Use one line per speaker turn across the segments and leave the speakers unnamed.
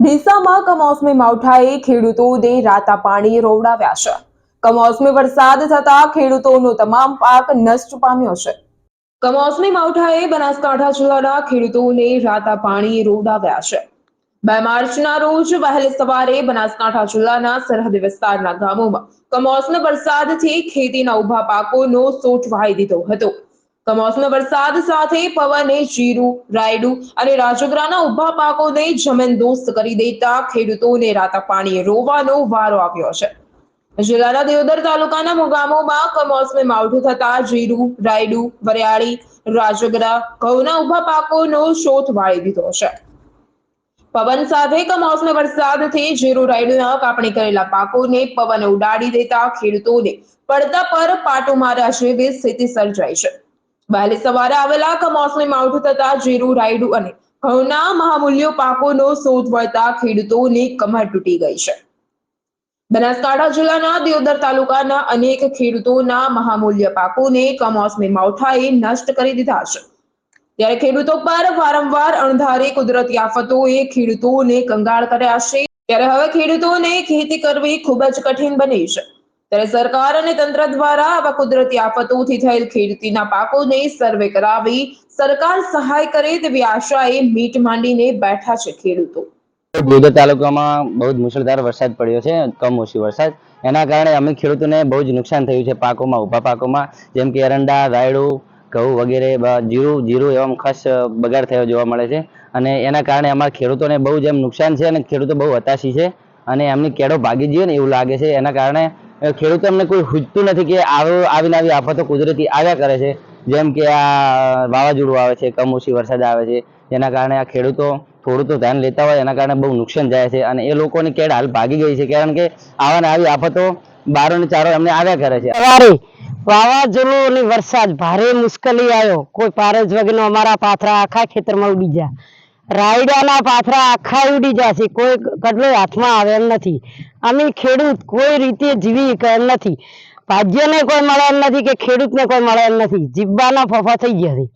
ડીસામાં કમોસમી માવઠાએ ખેડૂતોને રાતા પાણી રોવડાવ્યા છે. કમોસમી વરસાદ થતા ખેડૂતોનો તમામ પાક નષ્ટ પામ્યો છે. કમોસમી માવઠાએ બનાસકાંઠા જિલ્લાના ખેડૂતોને રાતા પાણી રોવડાવ્યા છે. બે માર્ચના રોજ વહેલી સવારે બનાસકાંઠા જિલ્લાના સરહદ વિસ્તારના ગામોમાં કમોસમી વરસાદથી ખેતીના ઊભા પાકોનો સોટ વહાઈ દીધો હતો. કમોસમી વરસાદ સાથે પવને જીરું રાયડું અને રાજગરાના ઊભા પાકોને જમીનદોસ્ત કરી દેતા ખેડૂતોને રાતા પાણીએ રોવાનો વારો આવ્યો છે. જિલ્લાના દેવદર તાલુકાના મુગામોમાં કમોસમી માવઠું થતા જીરું રાયડું, વરિયાળી, રાજગરા ઘઉંના ઊભા પાકોનો શોધ વાળી દીધો છે. પવન સાથે કમોસમી વરસાદથી જીરું રાયડુના કાપણી કરેલા પાકોને પવન ઉડાડી દેતા ખેડૂતોને પડતા પર પાટો માર્યા જેવી સ્થિતિ સર્જાઈ છે. વહેલી સવારે આવેલા કમોસમી માવઠું થતા જીરું, રાયડું અને ઘઉંના મહામૂલ્યો પાકોનો શોધ વળતા ખેડૂતોની કમર તૂટી ગઈ છે. બનાસકાંઠા જિલ્લાના દિયોદર તાલુકાના અનેક ખેડૂતોના મહામૂલ્ય પાકોને કમોસમી માવઠાએ નષ્ટ કરી દીધા છે. ત્યારે ખેડૂતો પર વારંવાર અણધારી કુદરતી આફતોએ ખેડૂતોને કંગાળ કર્યા છે. ત્યારે હવે ખેડૂતોને ખેતી કરવી ખૂબ જ કઠિન બની છે. ત્યારે સરકાર અને તંત્ર દ્વારા આવા કુદરતી આફતોથી થયેલ ખેતીના પાકોને સર્વે કરાવી સરકાર સહાય કરે તેવી આશાએ મીટ માંડીને બેઠા છે ખેડૂતો.
બોદર તાલુકામાં બહુ જ મુશળધાર વરસાદ પડ્યો છે, કમોસમી વરસાદ. એના કારણે અમે ખેડૂતોને બહુ જ નુકસાન થયું છે પાકોમાં, ઊભા પાકોમાં. જેમ કે એરંડા, રાયડું, ઘઉં વગેરે જીરું જીરું એવા ખાસ બગાડ થયો જોવા મળે છે. અને એના કારણે અમારા ખેડૂતોને બહુ જ એમ નુકસાન છે અને ખેડૂતો બહુ હતાશી છે. અને એમની કેળો ભાગી ગયો ને એવું લાગે છે. એના કારણે અ, ખેડૂતો એમને કોઈ હુજતું નથી કે આવો આવી આફતો કુદરતી આવ્યા કરે છે. જેમ કે આ વાવાઝોડું આવે છે કમોસમી વરસાદ આવે છે જેના કારણે આ ખેડૂતો થોડું તો ધ્યાન લેતા હોય એના કારણે બહુ નુકસાન જાય છે અને એ લોકોની કેડ હાલ ભાગી ગઈ છે કારણ કે આવા ને આવી આફતો બારો ને ચારો એમને આવ્યા કરે છે.
વાવાઝોડું અને વરસાદ ભારે મુશ્કેલી આવ્યો કોઈ પારજ વગરનો અમારા પાથરા આખા ખેતરમાં ઉડી ગયા. રાયડાના પાથરા આખા ઉડી જશે કોઈ કડલો હાથમાં આવે એમ નથી. અમે ખેડૂત કોઈ રીતે જીવી નથી. ભાગ્યને કોઈ મળે નથી કે ખેડૂતને કોઈ મળે નથી. જીવવાના ફફા થઈ ગયા છે.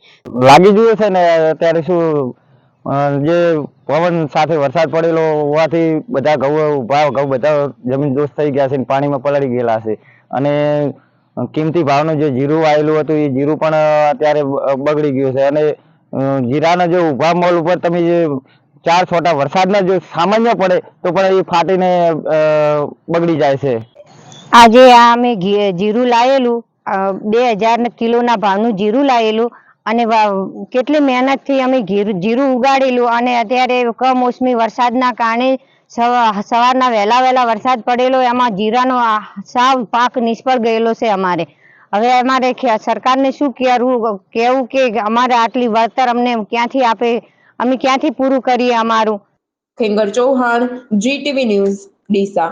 લાગી ગયું છે ને અત્યારે શું જે પવન સાથે વરસાદ પડેલો હોવાથી બધા ઘઉં ઊભા ઘઉં બધા જમીન દોસ્ત થઈ ગયા છે ને પાણીમાં પલળી ગયેલા છે. અને કિંમતી ભાવનું જે જીરું આવેલું હતું, એ જીરું પણ અત્યારે બગડી ગયું છે. અને જીરાના જે ઊભા મોલ ઉપર તમે જે ચાર છોટા વરસાદના જો સામાન્ય પડે, તો પણ એ ફાટીને બગડી જાય છે.
આજે આ અમે જીરું લાવેલું બે હજાર કિલોના ભાવનું જીરું લાવેલું અને કેટલી મહેનતથી અમે જીરું ઉગાડેલું, અને અત્યારે કમોસમી વરસાદના કારણે સવા- સવારના વહેલા વહેલા વરસાદ પડેલો, એમાં જીરાનો સાવ પાક નિષ્ફળ ગયેલો છે અમારે. હવે અમારે સરકારને શું કહેવું કે અમારે આટલી વળતર અમને ક્યાંથી આપે? અમે ક્યાંથી પૂરું કરીએ અમારું?
ફિંગર ચૌહાણ જીટીવી ન્યૂઝ ડીસા.